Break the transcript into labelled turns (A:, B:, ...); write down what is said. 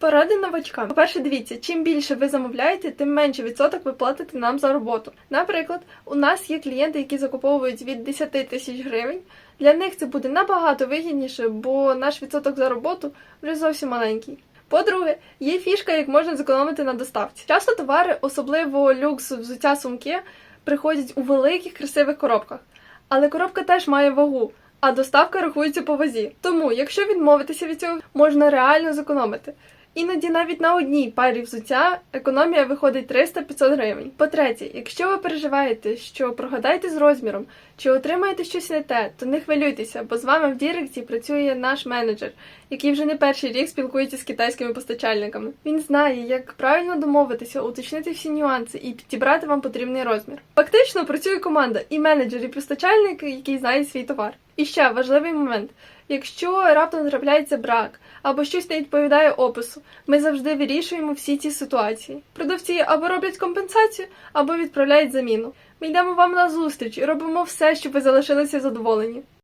A: Поради новачкам. По-перше, дивіться, чим більше ви замовляєте, тим менше відсоток ви платите нам за роботу. Наприклад, у нас є клієнти, які закуповують від 10 тисяч гривень. Для них це буде набагато вигідніше, бо наш відсоток за роботу вже зовсім маленький. По-друге, є фішка, як можна зекономити на доставці. Часто товари, особливо люкс, взуття сумки, приходять у великих красивих коробках. Але коробка теж має вагу, а доставка рахується по вазі. Тому, якщо відмовитися від цього, можна реально зекономити. Іноді навіть на одній парі взуття економія виходить 300-500 гривень. По-третє, якщо ви переживаєте, що прогадаєте з розміром чи отримаєте щось не те, то не хвилюйтеся, бо з вами в Діректі працює наш менеджер, який вже не перший рік спілкується з китайськими постачальниками. Він знає, як правильно домовитися, уточнити всі нюанси і підібрати вам потрібний розмір. Фактично працює команда і менеджер, і постачальник, який знає свій товар. І ще важливий момент. Якщо раптом трапляється брак або щось не відповідає опису, ми завжди вирішуємо всі ці ситуації. Продавці або роблять компенсацію, або відправляють заміну. Ми йдемо вам на зустріч і робимо все, щоб ви залишилися задоволені.